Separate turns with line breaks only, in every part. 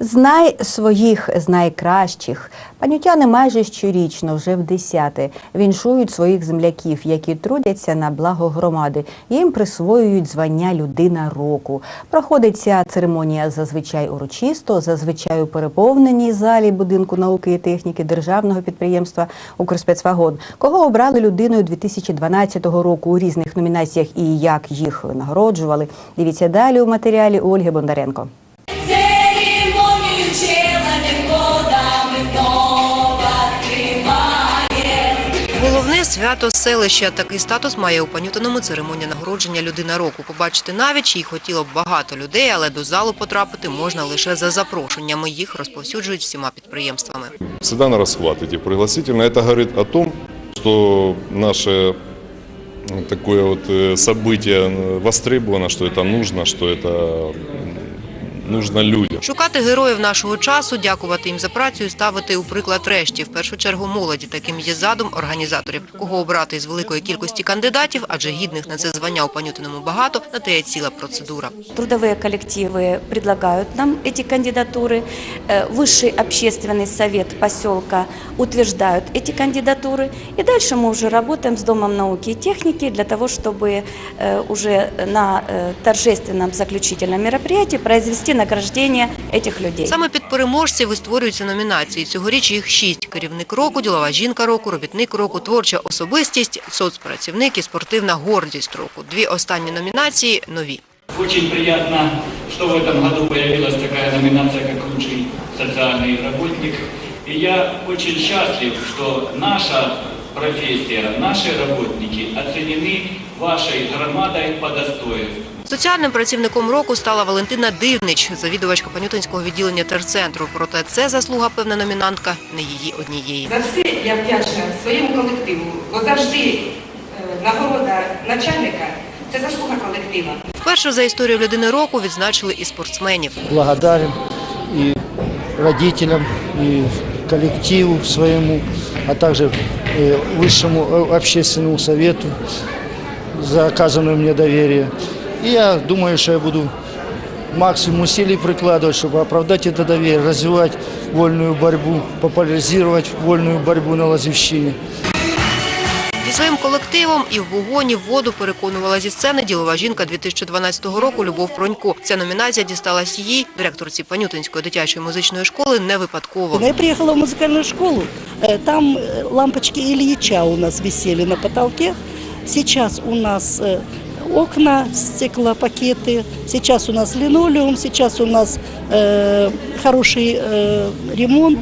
Знай своїх, знай кращих. Панютяни майже щорічно, вже в десяте, віншують своїх земляків, які трудяться на благо громади. Їм присвоюють звання людина року. Проходить ця церемонія зазвичай урочисто, зазвичай у переповненій залі будинку науки і техніки державного підприємства Укрспецвагон. Кого обрали людиною 2012 року у різних номінаціях і як їх нагороджували? Дивіться далі у матеріалі Ольги Бондаренко.
свято селища. Такий статус має у Панютиному церемонія нагородження людина року. Побачити навіть їх хотіло б багато людей, але до залу потрапити можна лише за запрошеннями. Їх розповсюджують всіма підприємствами.
всегда на расхват эти пригласительные. Это говорит о том, что наше м, такое вот э, событие м, востребовано, что это нужно, что это м, нужно людям.
Шукати героїв нашого часу, дякувати їм за працю і ставити у приклад решті. В першу чергу молоді. Таким є задум організаторів. Кого обрати із великої кількості кандидатів, адже гідних на це звання у Панютиному багато, на те є ціла процедура.
Трудовые коллективы предлагают нам эти кандидатуры. Э, Высший общественный совет поселка утверждают эти кандидатуры. И дальше мы уже работаем с Домом науки и техники для того, чтобы э, уже на э, торжественном заключительном мероприятии произвести награждение этих людей.
Саме під переможців і створюються номінації. Цьогоріч їх шість: керівник року, ділова жінка року, робітник року, творча особистість, соцпрацівник і спортивна гордість року. Дві останні номінації нові.
Очень приятно, что в этом году появилась такая номинация, как лучший социальный работник. И я очень счастлив, что наша профессия, наши работники оценены вашей громадой по достоинству.
Соціальним працівником року стала Валентина Дивнич, завідувачка Панютинського відділення терцентру. Проте це заслуга певна номінантка не її однієї.
За все я вдячна своєму колективу, бо завжди е, нагорода начальника це заслуга колектива.
Вперше за історію людини року відзначили і спортсменів.
благодарен и родителям, и коллективу своему, а также э, высшему э, общественному совету за оказанное мне доверие. И я думаю, что я буду максимум усилий прикладывать, чтобы оправдать это доверие, развивать вольную борьбу, популяризировать вольную борьбу на Лазівщині.
Зі своїм колективом і в вогоні, в воду переконувала зі сцени ділова жінка 2012 року Любов Пронько. Ця номінація дісталась їй, директорці Панютинської дитячої музичної школи, не випадково.
Я приехала в музыкальную школу, э, там э, лампочки Ильича у нас висели на потолке. Сейчас у нас э, окна, стеклопакеты, сейчас у нас линолеум, сейчас у нас э, хороший э, ремонт.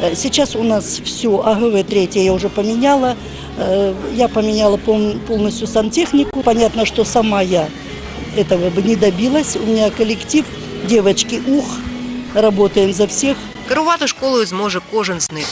Э, Сейчас у нас все, АГВ 3 я уже поменяла, Э, я поменяла пол- полностью сантехнику. Понятно, что сама я этого бы не добилась. У меня коллектив, девочки, ух, работаем за всех.
Керувати школою зможе кожен з них.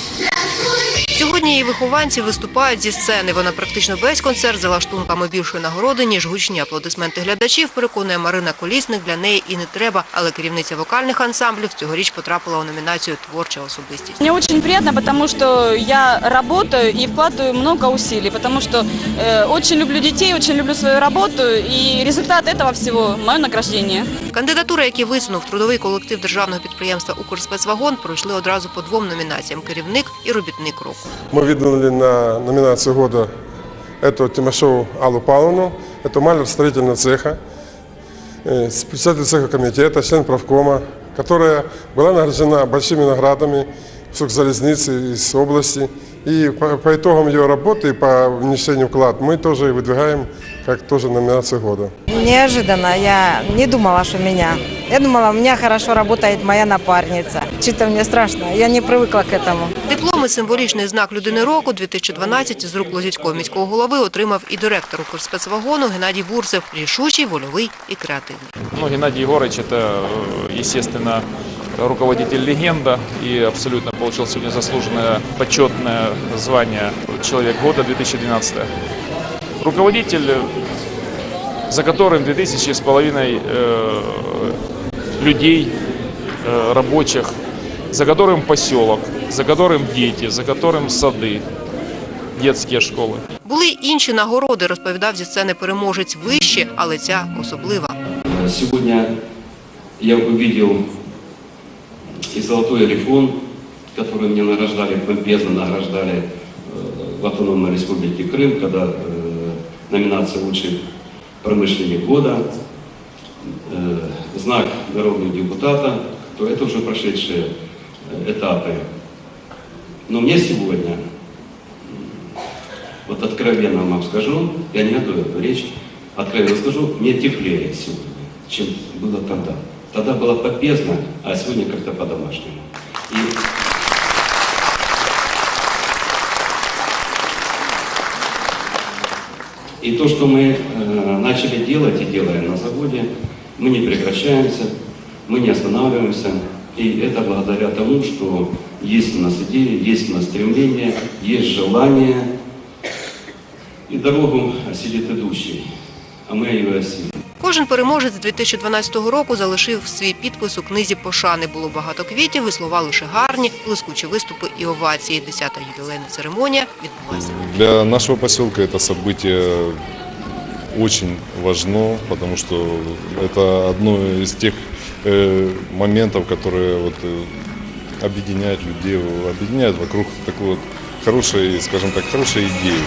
Сьогодні її вихованці виступають зі сцени. Вона практично весь концерт за лаштунками більшої нагороди, ніж гучні аплодисменти глядачів, переконує Марина Колісник. Для неї і не треба, але керівниця вокальних ансамблів цьогоріч потрапила у номінацію Творча особистість.
Мне очень приятно, потому что я работаю и вкладываю много усилий, потому что э, очень люблю детей, очень люблю свою работу, и результат этого всего – мое награждение.
Кандидатури, які висунув трудовий колектив державного підприємства «Укрспецвагон», пройшли одразу по двом номінаціям – керівник і робітник року.
Мы выдвинули на номинацию года эту Тимошову Аллу Павловну. Это маляр строительного цеха, э, председатель цеха комитета, член правкома, которая была награждена большими наградами Сукзалезницы из области. И по, по итогам ее работы и по внесению вклад мы тоже выдвигаем как тоже номинацию года.
Неожиданно, я не думала, что меня. Я думала, у меня хорошо работает моя напарница. Что-то мне страшно, я не привыкла к этому.
Диплом і символічний знак людини року 2012 з рук Лозівського міського голови отримав і директор Укрспецвагону Геннадій Бурцев. Рішучий, вольовий і креативний.
Ну, Геннадий Егорович – это, э, естественно, руководитель-легенда и абсолютно получил сегодня заслуженное почетное звание «Человек года» 2012. Руководитель, э, за которым 2000 с половиной э, людей, э, рабочих, за которым поселок, за которым дети, за которым сады, детские школы.
Були й інші нагороди, розповідав зі сцени переможець вище, але ця особлива.
Сегодня я увидел
и золотой рифон, который мне награждали, помпезно награждали э, в Автономной Республике Крым, когда э, номинация «Лучший промышленник года», э, знак народного депутата, то это уже прошедшие этапы. Но мне сегодня, вот откровенно вам скажу, я не готовил речь, откровенно скажу, мне теплее сегодня, чем было тогда. Тогда было попезно, а сегодня как-то по-домашнему. И И то, что мы э, начали делать и делаем на заводе, мы не прекращаемся, мы не останавливаемся. И это благодаря тому, что есть у нас идеи, есть у нас стремление, есть желание. И дорогу осилит идущий, а мы ее осилим.
Кожен переможець 2012 року залишив свій підпис у книзі пошани. Було багато квітів і слова лише гарні, блискучі виступи і овації. Десята ювілейна церемонія відбулася.
Для нашего поселка это событие очень важно, потому что это одно из тех э, моментов, которые вот, э, объединяют людей, объединяют вокруг такой вот хорошей, скажем так, хорошей идеи.